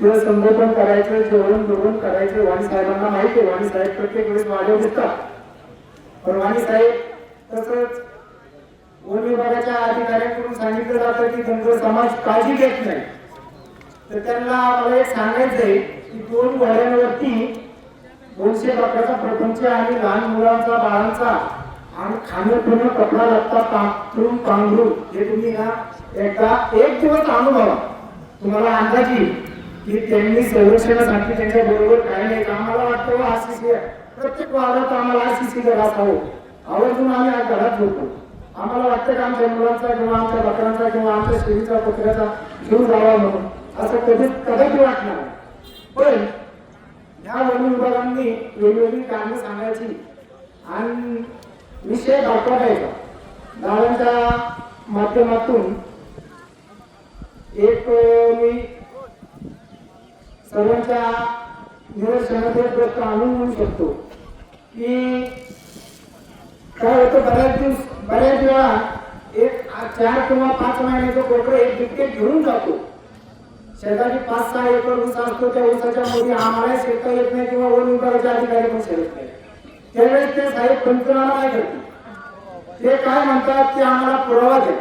किंवा संगोपन करायचं जेवण बिवण करायचं वाणी साहेबांना माहिती आहे वाणी साहेब प्रत्येक वेळेस वाढव दिसतात. पण वाणी साहेब तसंच वन विभागाच्या अधिकाऱ्यांकडून सांगितलं जातं की त्यांचा समाज काळजी घेत नाही. तर त्यांना मला एक सांगायचंय की दोन घोड्यांवरती दोनशे बकऱ्याचा प्रपंच आणि लहान मुलांचा बाळांचा आणि खाणं पिणं कपडा लागता पांघरून पांघरून हे तुम्ही ना एकदा एक दिवस अनुभवा तुम्हाला अंदाजी की त्यांनी संरक्षणासाठी त्यांच्या बरोबर काय नाही आम्हाला वाटतं आरसीसी प्रत्येक वादात आम्हाला आरसीसी घर असावं आवर्जून आम्ही आज घरात झोपतो आम्हाला वाटतं की आमच्या मुलांचा किंवा आमच्या बकरांचा किंवा आमच्या शेतीचा कुत्र्याचा जीव जावा म्हणून. असं कधीच कदाचित वाटणार पण या वन विभागांनी वेगवेगळी कामे सांगायची आणि विषय दाखवायचा. गावांच्या माध्यमातून एक मी सर्वांच्या निदर्शनाचे प्रश्न आणून म्हणू शकतो की काय होतं बऱ्याच दिवस बऱ्याच वेळा एक चार किंवा पाच महिन्याचं कोकरं एक बिबटेक घेऊन जातो. शेताची पाच सहा एकर ऊस असतो त्या ऊसाच्या मध्ये आम्हाला शेता येत नाही किंवा वन विभागाच्या अधिकारी पण शेत नाही. त्यावेळेस ते साहेब पंचनामा नाही करते. ते काय म्हणतात ते आम्हाला पुरावा द्या.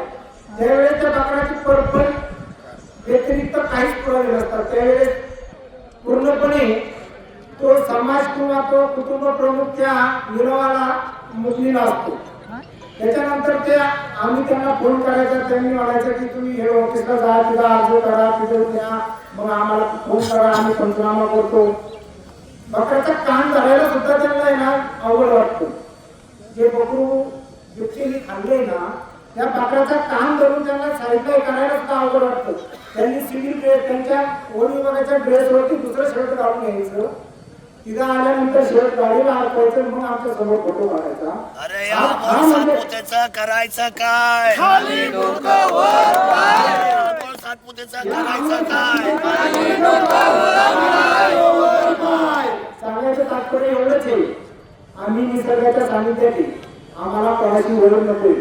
त्यावेळेस त्या बकराची परपण व्यतिरिक्त काहीच पुरावे नसतात. त्यावेळेस पूर्णपणे तो समाज किंवा तो कुटुंब प्रमुख त्या निरोवाला मुकलेला असतो. त्याच्यानंतर ते आम्ही त्यांना फोन करायचा त्यांनी म्हणायचं की तुम्ही हे ऑफिसला जा तिथं अर्ज करा तिथं द्या मग आम्हाला फोन करा आम्ही पंचनामा करतो. बकऱ्याचा काम करायला सुद्धा त्यांना आहे अवघड वाटतो. जे बकरू बिबटेने खाल्ले ना त्या बकऱ्याचा कान धरून त्यांना साईडला करायला सुद्धा अवघड वाटतं? त्यांनी सिव्हिल ड्रेस त्यांच्या वन विभागाच्या ड्रेसवरती दुसरं शर्ट घालून यायचं. तिथं आल्यानंतर शर्ट गाडीला अडकायचं मग आमच्यासमोर फोटो काढायचा. म्हणजे- करायचं काय? सांगायचं तात्पर्य एवढंच आहे. आम्ही निसर्गाच्या सानिध्यात आम्हाला कोणाची ओळख नकोय.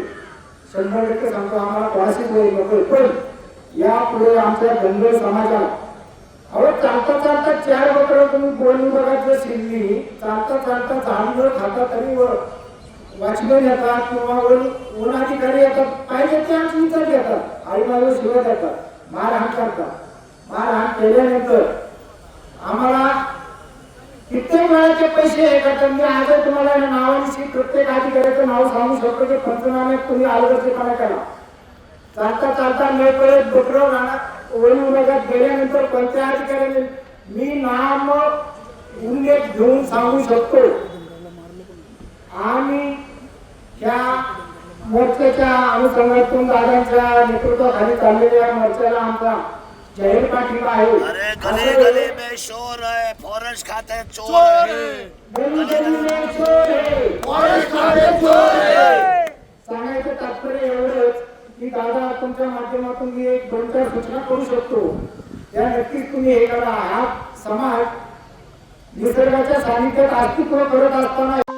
शंभर टक्के सांगतो आम्हाला कोणाशीच ओळख नकोय पण यापुढे आमच्या धनगर समाजाला अहो चालता चालता चार बकर तुम्ही बोलून बघायचं जर शिरली चालता चालता चांगलं खाता तरी वाचमन येतात किंवा वन अधिकारी येतात पाहिजे ते आमची विचार घेतात. आई बाबा शिवत येतात मारहाण करतात. मारहाण केल्यानंतर आम्हाला कित्येक वेळाचे पैसे आहे का? तर मी आज तुम्हाला या प्रत्येक अधिकाऱ्याचं नाव सांगू शकतो की पंचनाम्यात तुम्ही आलगर्जीपणा करा चालता चालता न बकरव बकरं राहणार वन गेल्यानंतर कोणत्या अधिकाऱ्याने मी नाम उल्लेख घेऊन सांगू शकतो? आणि त्या मोर्चाच्या अनुषंगातून दादांच्या नेतृत्वाखाली चाललेल्या मोर्चाला आमचा अरे गली गली में शोर है फॉरेस्ट खाते चोर है। गली गली में चोर है. फॉरेस्ट खाते चोर आहे. सांगायचं तात्पर्य एवढंच की दादा तुमच्या माध्यमातून मी एक दोन चार सूचना करू शकतो. त्या नक्कीच तुम्ही हे करा हा समाज निसर्गाच्या सानिध्यात अस्तित्व करत असताना